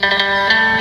โ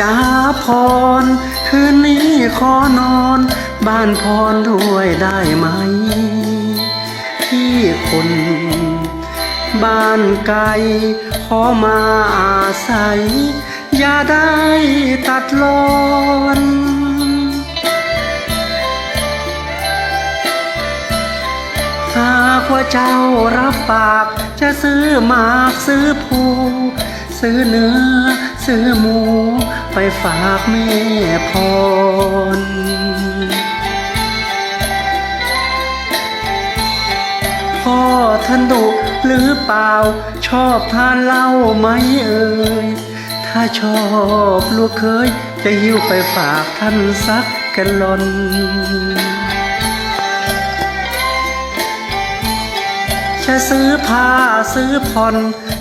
จ้าพร คืนนี้ขอนอน บ้านพรด้วยได้ไหม พี่คนบ้านไกลขอมาอาศัย อย่าได้ตัดรอนหากว่าเจ้ารับปาก จะซื้อหมากซื้อผูซื้อเนื้อซื้อหมู ไปฝากแม่พรพ่อท่านดุหรือเปล่า ชอบทานเหล้าไหมเอ่ย ถ้าชอบลูกเคย จะหิ้วไปฝากท่านสักแกลลอนจะซื้อผ้าซื้อผ่อน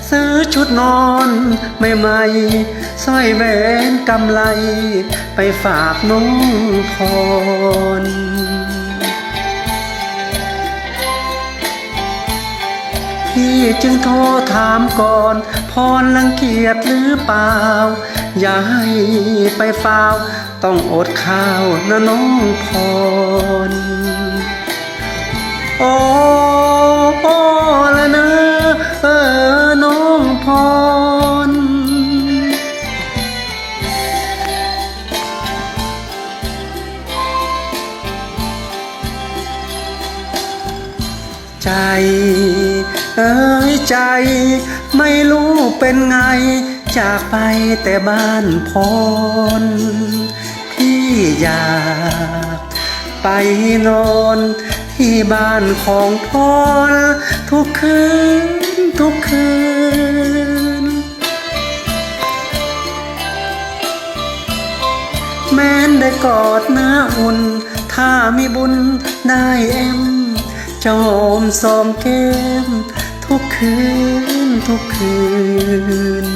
ซื้อชุดนอนใหม่ สร้อยแหวนกำไลไปฝากน้องพรพี่จึงโทรถามก่อน พรรังเกียจหรือเปล่า อย่าให้ไปฟาต้องอดข้าวนะน้องพร โอ้ ใจ เอ้ยใจไม่รู้เป็นไง จากไปแต่บ้านพรพี่อยากไปนอนที่บ้านของพรทุกคืนทุกคืน แม้นได้กอดเนื้ออุ่น ถ้ามีบุญได้เอ็ม จะหอมสอมแก้ม ทุกคืนทุกคืน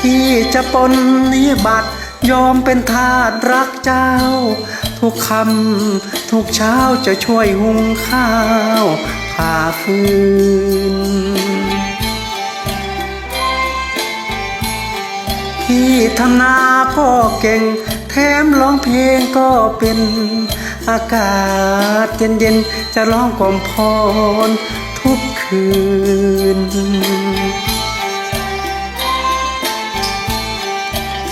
ที่จะปนนิบัติยอมเป็นทาสรักเจ้า ทุกคำทุกเช้าจะช่วยหุงข้าวผ่าฟืนพี่ทำนาก็เก่ง ถมร้องเพลงก็เป็นอากาศเย็นๆ จะร้องกล่อมพรทุกคืน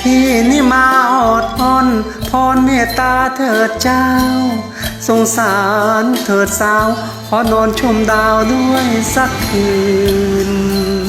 พี่นี่มาอดอ้อนพรเมตตาเถิดเจ้า สงสารเถิดสาว ขอนอนชมดาวด้วยสักคืน